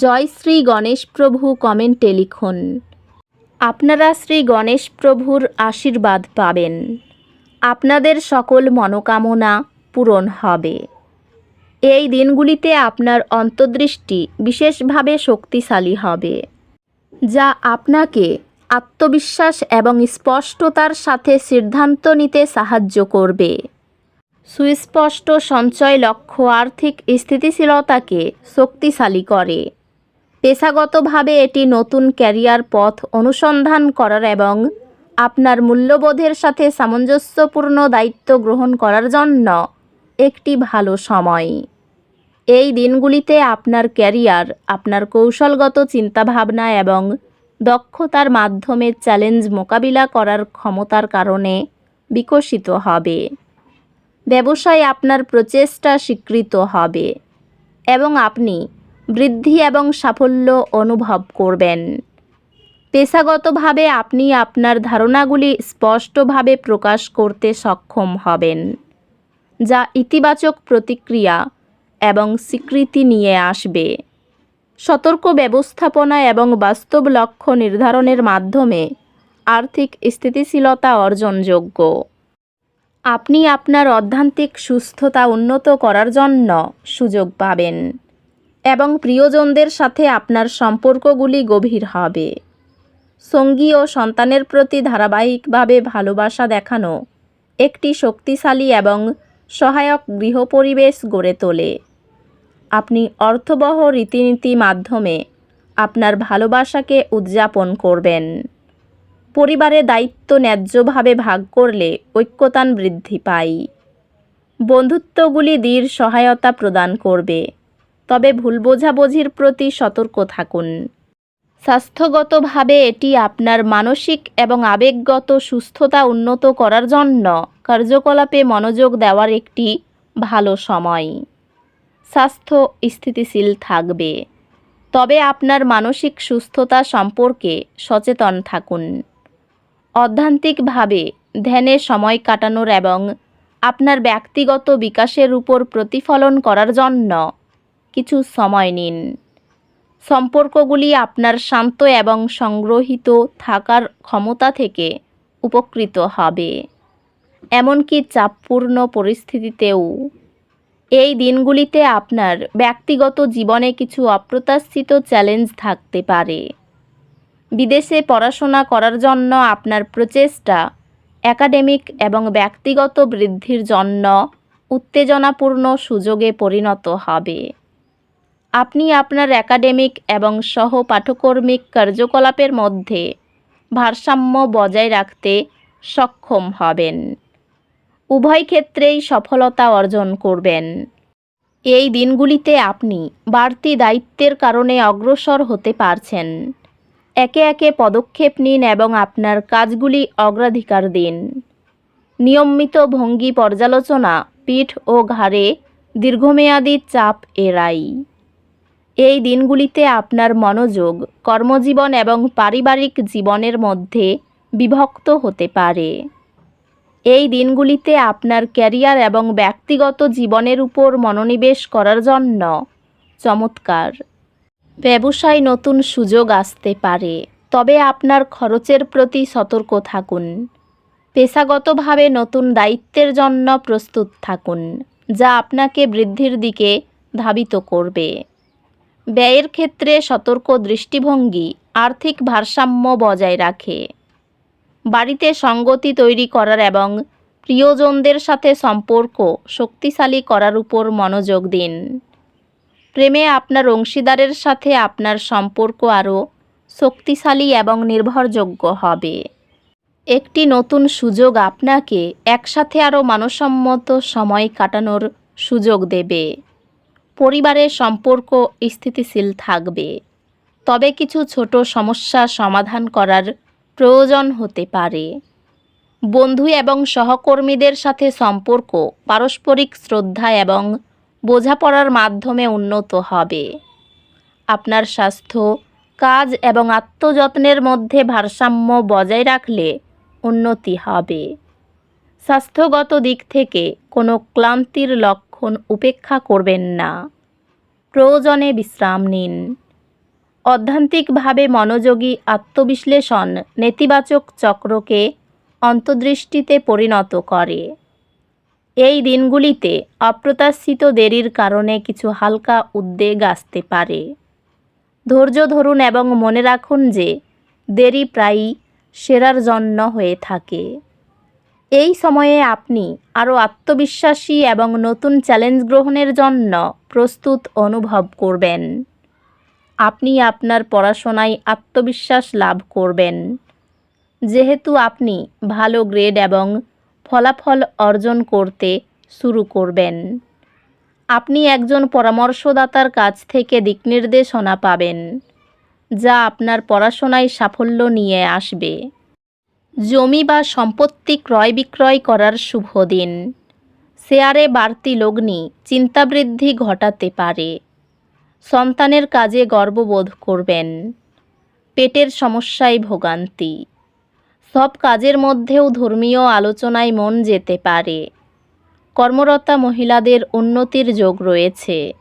জয় শ্রী গণেশ প্রভু কমেন্টে লিখুন, আপনারা শ্রী গণেশ প্রভুর আশীর্বাদ পাবেন। আপনাদের সকল মনোকামনা পূরণ হবে। এই দিনগুলিতে আপনার অন্তর্দৃষ্টি বিশেষভাবে শক্তিশালী হবে, যা আপনাকে আত্মবিশ্বাস এবং স্পষ্টতার সাথে সিদ্ধান্ত নিতে সাহায্য করবে। সুস্পষ্ট সঞ্চয় লক্ষ্য আর্থিক স্থিতিশীলতাকে শক্তিশালী করে। পেশাগতভাবে এটি নতুন ক্যারিয়ার পথ অনুসন্ধান করার এবং আপনার মূল্যবোধের সাথে সামঞ্জস্যপূর্ণ দায়িত্ব গ্রহণ করার জন্য একটি ভালো সময়। এই দিনগুলিতে আপনার ক্যারিয়ার, আপনার কৌশলগত চিন্তাভাবনা এবং দক্ষতার মাধ্যমে চ্যালেঞ্জ মোকাবিলা করার ক্ষমতার কারণে বিকশিত হবে। ব্যবসায় আপনার প্রচেষ্টা স্বীকৃত হবে এবং আপনি বৃদ্ধি এবং সাফল্য অনুভব করবেন। পেশাগতভাবে আপনি আপনার ধারণাগুলি স্পষ্টভাবে প্রকাশ করতে সক্ষম হবেন, যা ইতিবাচক প্রতিক্রিয়া এবং স্বীকৃতি নিয়ে আসবে। সতর্ক ব্যবস্থাপনা এবং বাস্তব লক্ষ্য নির্ধারণের মাধ্যমে আর্থিক স্থিতিশীলতা অর্জনযোগ্য। আপনি আপনার অধ্যান্তিক সুস্থতা উন্নত করার জন্য সুযোগ পাবেন। এবং প্রিয়জনদের সাথে আপনার সম্পর্কগুলি গভীর হবে। সঙ্গী ও সন্তানের প্রতি ধারাবাহিকভাবে ভালোবাসা দেখানো একটি শক্তিশালী এবং সহায়ক গৃহপরিবেশ গড়ে তোলে। আপনি অর্থবহ রীতিনীতি মাধ্যমে আপনার ভালোবাসাকে উদযাপন করবেন। পরিবারে দায়িত্ব ন্যায্যভাবে ভাগ করলে ঐক্যতান বৃদ্ধি পায়। বন্ধুত্বগুলি দৃঢ় সহায়তা প্রদান করবে। তবে ভুল বোঝাবুঝির প্রতি সতর্ক থাকুন। স্বাস্থ্যগতভাবে এটি আপনার মানসিক এবং আবেগগত সুস্থতা উন্নত করার জন্য কার্যকলাপে মনোযোগ দেওয়ার একটি ভালো সময়। স্বাস্থ্য স্থিতিশীল থাকবে। তবে আপনার মানসিক সুস্থতা সম্পর্কে সচেতন থাকুন। অধ্যান্তিকভাবে, ধ্যানে সময় কাটানোর এবং আপনার ব্যক্তিগত বিকাশের উপর প্রতিফলন করার জন্য কিছু সময় নিন। সম্পর্কগুলি আপনার শান্ত এবং সংগ্রহিত থাকার ক্ষমতা থেকে উপকৃত হবে। এমনকি চাপপূর্ণ পরিস্থিতিতেও। এই দিনগুলিতে আপনার ব্যক্তিগত জীবনে কিছু অপ্রত্যাশিত চ্যালেঞ্জ থাকতে পারে। বিদেশে পড়াশোনা করার জন্য আপনার প্রচেষ্টা, একাডেমিক এবং ব্যক্তিগত বৃদ্ধির জন্য উত্তেজনাপূর্ণ সুযোগে পরিণত হবে। আপনি আপনার একাডেমিক এবং সহ পাঠকর্মিক কার্যকলাপের মধ্যে ভারসাম্য বজায় রাখতে সক্ষম হবেন। উভয় ক্ষেত্রেই সফলতা অর্জন করবেন। এই দিনগুলিতে আপনি বাড়তি দায়িত্বের কারণে অগ্রসর হতে পারছেন। একে একে পদক্ষেপ নিন এবং আপনার কাজগুলি অগ্রাধিকার দিন। নিয়মিত ভঙ্গি পর্যালোচনা, পিঠ ও ঘাড়ে দীর্ঘমেয়াদী চাপ এড়াই। এই দিনগুলিতে আপনার মনোযোগ, কর্মজীবন এবং পারিবারিক জীবনের মধ্যে বিভক্ত হতে পারে। এই দিনগুলিতে আপনার ক্যারিয়ার এবং ব্যক্তিগত জীবনের উপর মনোনিবেশ করার জন্য চমৎকার। ব্যবসায় নতুন সুযোগ আসতে পারে, তবে আপনার খরচের প্রতি সতর্ক থাকুন। পেশাগতভাবে নতুন দায়িত্বের জন্য প্রস্তুত থাকুন, যা আপনাকে বৃদ্ধির দিকে ধাবিত করবে। ব্যয়ের ক্ষেত্রে সতর্ক দৃষ্টিভঙ্গি, আর্থিক ভারসাম্য বজায় রাখে। বাড়িতে সঙ্গতি তৈরি করার এবং প্রিয়জনদের সাথে সম্পর্ক শক্তিশালী করার উপর মনোযোগ দিন। প্রেমে আপনার অংশীদারের সাথে আপনার সম্পর্ক আরও শক্তিশালী এবং নির্ভরযোগ্য হবে। একটি নতুন সুযোগ আপনাকে একসাথে আরও মানসম্মত সময় কাটানোর সুযোগ দেবে। পরিবারের সম্পর্ক স্থিতিশীল থাকবে। তবে কিছু ছোট সমস্যা সমাধান করার প্রয়োজন হতে পারে। বন্ধু এবং সহকর্মীদের সাথে সম্পর্ক পারস্পরিক শ্রদ্ধা এবং বোঝাপড়ার মাধ্যমে উন্নত হবে। আপনার স্বাস্থ্য, কাজ এবং আত্মযত্নের মধ্যে ভারসাম্য বজায় রাখলে উন্নতি হবে। স্বাস্থ্যগত দিক থেকে কোনো ক্লান্তির লক্ষণ উপেক্ষা করবেন না। প্রয়োজনে বিশ্রাম নিন। অধ্যান্তিকভাবে মনোযোগী আত্মবিশ্লেষণ নেতিবাচক চক্রকে অন্তর্দৃষ্টিতে পরিণত করে। এই দিনগুলিতে অপ্রত্যাশিত দেরির কারণে কিছু হালকা উদ্বেগ আসতে পারে। ধৈর্য ধরুন এবং মনে রাখুন যে দেরি প্রায়ই সেরার জন্য হয়ে থাকে। এই সময়ে আপনি আরও আত্মবিশ্বাসী এবং নতুন চ্যালেঞ্জ গ্রহণের জন্য প্রস্তুত অনুভব করবেন। আপনি আপনার পড়াশোনায় আত্মবিশ্বাস লাভ করবেন। যেহেতু আপনি ভালো গ্রেড এবং ফলাফল অর্জন করতে শুরু করবেন। আপনি একজন পরামর্শদাতার কাছ থেকে দিকনির্দেশনা পাবেন, যা আপনার পড়াশোনায় সাফল্য নিয়ে আসবে। জমি বা সম্পত্তি ক্রয় বিক্রয় করার শুভ দিন। শেয়ারে বাড়তি লগ্নি চিন্তাবৃদ্ধি ঘটাতে পারে। সন্তানের কাজে গর্ববোধ করবেন। পেটের সমস্যায় ভোগান্তি। সব কাজের মধ্যেও ধর্মীয় আলোচনায় মন যেতে পারে। কর্মরতা মহিলাদের উন্নতির যোগ রয়েছে।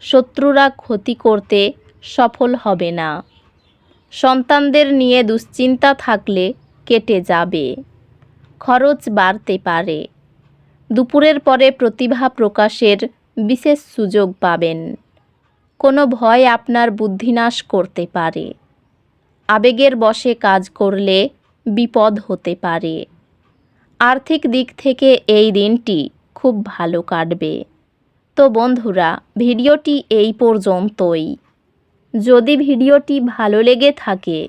শত্রুরা ক্ষতি করতে সফল হবে না। সন্তানদের নিয়ে দুশ্চিন্তা থাকলে কেটে যাবে। খরচ বাড়তে পারে। দুপুরের পরে প্রতিভা প্রকাশের বিশেষ সুযোগ পাবেন। কোনো ভয় আপনার বুদ্ধিনাশ করতে পারে। আবেগের বশে কাজ করলে বিপদ হতে পারে। আর্থিক দিক থেকে এই দিনটি খুব ভালো কাটবে। তো বন্ধুরা, ভিডিওটি এই পর্যন্তই। যদি ভিডিওটি ভালো লেগে থাকে